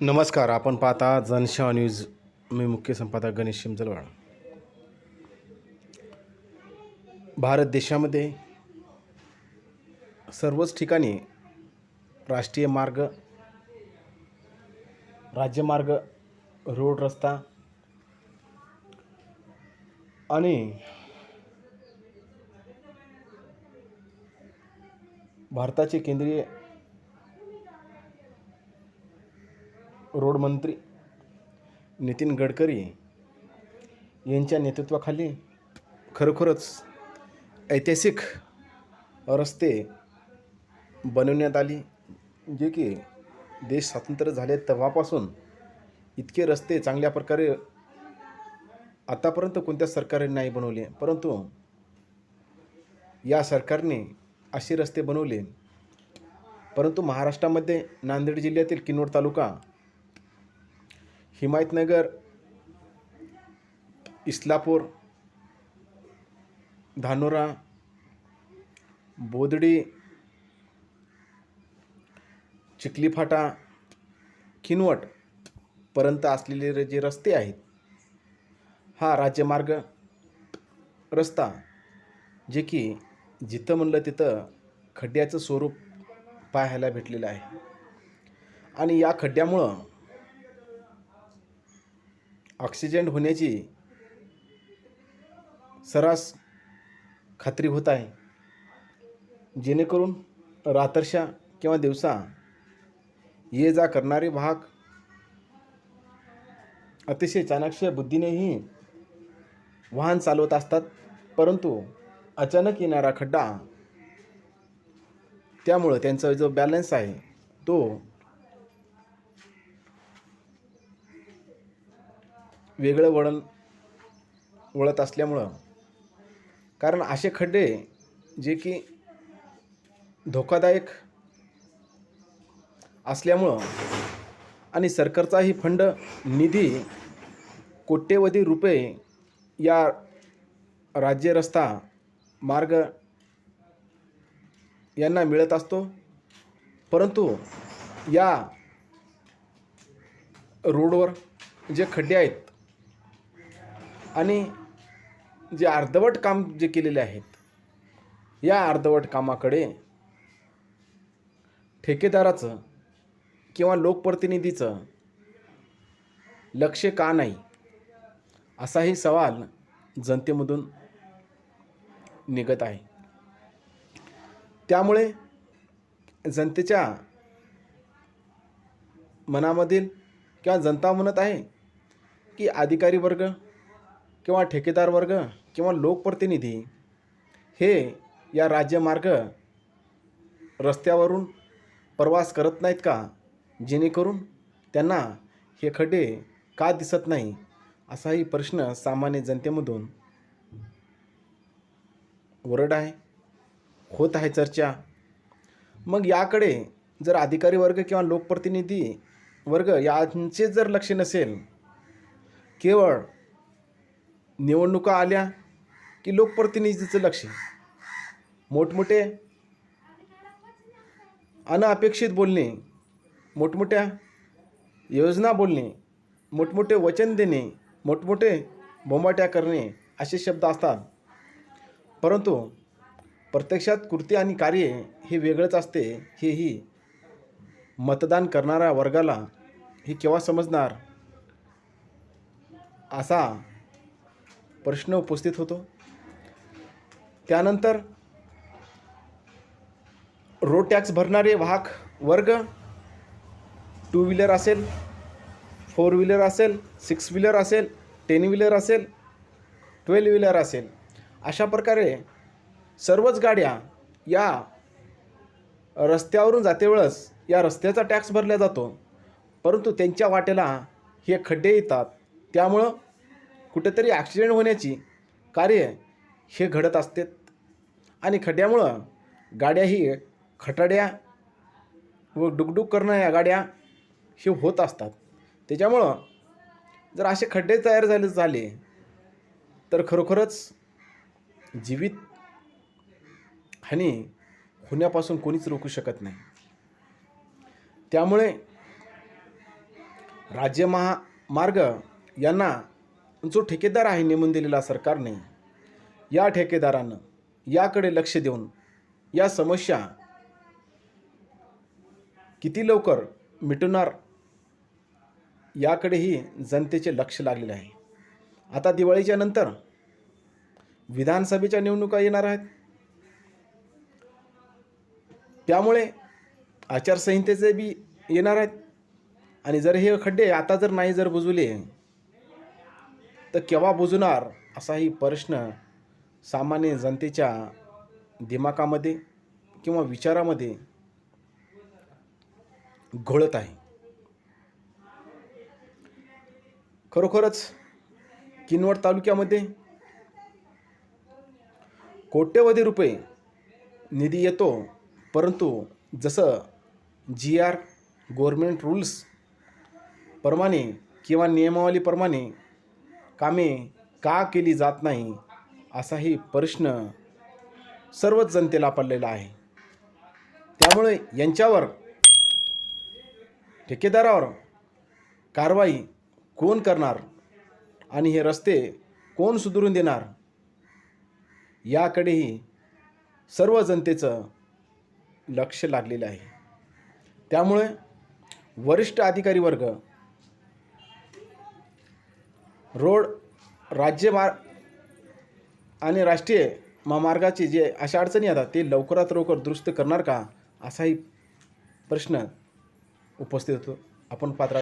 नमस्कार आपण पाहता जनशा न्यूज. मी मुख्य संपादक गणेश शिमजलवाड भारत देशामध्ये सर्वच ठिकाणी राष्ट्रीय मार्ग राज्यमार्ग रोड रस्ता आणि भारताचे केंद्रीय रोड मंत्री नितीन गडकरी यांच्या नेतृत्वाखाली खरोखरच ऐतिहासिक रस्ते बनवण्यात आली जे की देश स्वातंत्र्य झाले तेव्हापासून इतके रस्ते चांगल्या प्रकारे आतापर्यंत कोणत्या सरकारने नाही बनवले परंतु या सरकारने असे रस्ते बनवले. परंतु महाराष्ट्रामध्ये नांदेड जिल्ह्यातील किनवट तालुका हिमायतनगर इस्लापूर धानोरा बोदडी चिखलीफाटा किनवट पर्यंत असलेले जे रस्ते आहेत हा राज्यमार्ग रस्ता जे की जिथं म्हणलं तिथं खड्ड्याचं स्वरूप पाहायला भेटलेलं आहे. आणि या खड्ड्यामुळं ऑक्सिजन होण्याची सरास खात्री होत आहे. जेणेकरून रात्रशा किंवा दिवसा ये जा करणारे भाग अतिशय चाणाक्ष बुद्धीनेही वाहन चालवत असतात परंतु अचानक येणारा खड्डा त्यामुळं त्यांचा जो बॅलन्स आहे तो वेगळं वळण वळत असल्यामुळं. कारण असे खड्डे जे की धोकादायक असल्यामुळं आणि सरकारचाही फंड निधी कोट्यवधी रुपये या राज्य रस्ता मार्ग यांना मिळत असतो. परंतु या रोडवर जे खड्डे आहेत आणि जे अर्धवट काम जे केलेले आहेत या अर्धवट कामाकडे ठेकेदाराचं किंवा लोकप्रतिनिधीचं लक्ष का नाही असाही सवाल जनतेमधून निघत आहे. त्यामुळे जनतेच्या मनामधील किंवा जनता म्हणत आहे की अधिकारी वर्ग किंवा ठेकेदार वर्ग किंवा लोकप्रतिनिधी हे या राज्यमार्ग रस्त्यावरून प्रवास करत नाहीत का? जेणेकरून त्यांना हे खड्डे का दिसत नाही? असाही प्रश्न सामान्य जनतेमधून वरड आहे होत आहे चर्चा. मग याकडे जर अधिकारी वर्ग किंवा लोकप्रतिनिधी वर्ग यांचे जर लक्ष नसेल केवळ निवडणुका आल्या की लोकप्रतिनिधीचं लक्ष? मोठमोठे अनअपेक्षित बोलणे मोठमोठ्या योजना बोलणे मोठमोठे वचन देणे मोठमोठे बोंबाट्या करणे असे शब्द असतात. परंतु प्रत्यक्षात कृती आणि कार्य हे वेगळंच असते. हेही मतदान करणाऱ्या वर्गाला हे केव्हा समजणार? असा प्रश्न उपस्थित होतो. त्यानंतर रोड टॅक्स भरणारे वाहक वर्ग टू व्हीलर असेल फोर व्हीलर असेल सिक्स व्हीलर असेल टेन व्हीलर असेल ट्वेल्व व्हीलर असेल. अशा प्रकारे सर्वच गाड्या या रस्त्यावरून जाते वेळेस या रस्त्याचा टॅक्स भरला जातो. परंतु त्यांच्या वाटेला हे खड्डे येतात. त्यामुळं कुठेतरी ॲक्सिडेंट होण्याची कार्य हे घडत असते. आणि खड्ड्यामुळं गाड्याही खटाड्या व डुकडुक करणाऱ्या गाड्या हे होत असतात. त्याच्यामुळं जर असे खड्डे तयार झाले झाले तर खरोखरच जीवित हानी होण्यापासून कोणीच रोखू शकत नाही. त्यामुळे राज्य महामार्ग यांना जो ठेकेदार आहे नेमून दिलेला सरकारने या ठेकेदारानं याकडे लक्ष देऊन या समस्या किती लवकर मिटवणार याकडेही जनतेचे लक्ष लागलेले आहे. आता दिवाळीच्या नंतर विधानसभेच्या निवडणुका येणार आहेत. त्यामुळे आचारसंहितेचे बी येणार आहेत. आणि जर हे खड्डे आता जर नाही जर बुजवले तर केव्हा बुजणार असाही प्रश्न सामान्य जनतेच्या दिमाकामध्ये किंवा विचारामध्ये घोळत आहे. खरोखरच किनवट तालुक्यामध्ये कोट्यवधी रुपये निधी येतो परंतु जसं जी आर गव्हर्मेंट रूल्स प्रमाणे किंवा नियमावलीप्रमाणे कामे का केली जात नाही असाही प्रश्न सर्वच जनतेला पडलेला आहे. त्यामुळे यांच्यावर ठेकेदारावर कारवाई कोण करणार आणि हे रस्ते कोण सुधारून देणार याकडेही सर्व जनतेचं लक्ष लागलेलं आहे. त्यामुळे वरिष्ठ अधिकारी वर्ग रोड राज्य आणि राष्ट्रीय महामार्गाचे जे अशा अडचणी येतात ते लवकरात लवकर दुरुस्त करणार का? असाही प्रश्न उपस्थित होतो. आपण पात्र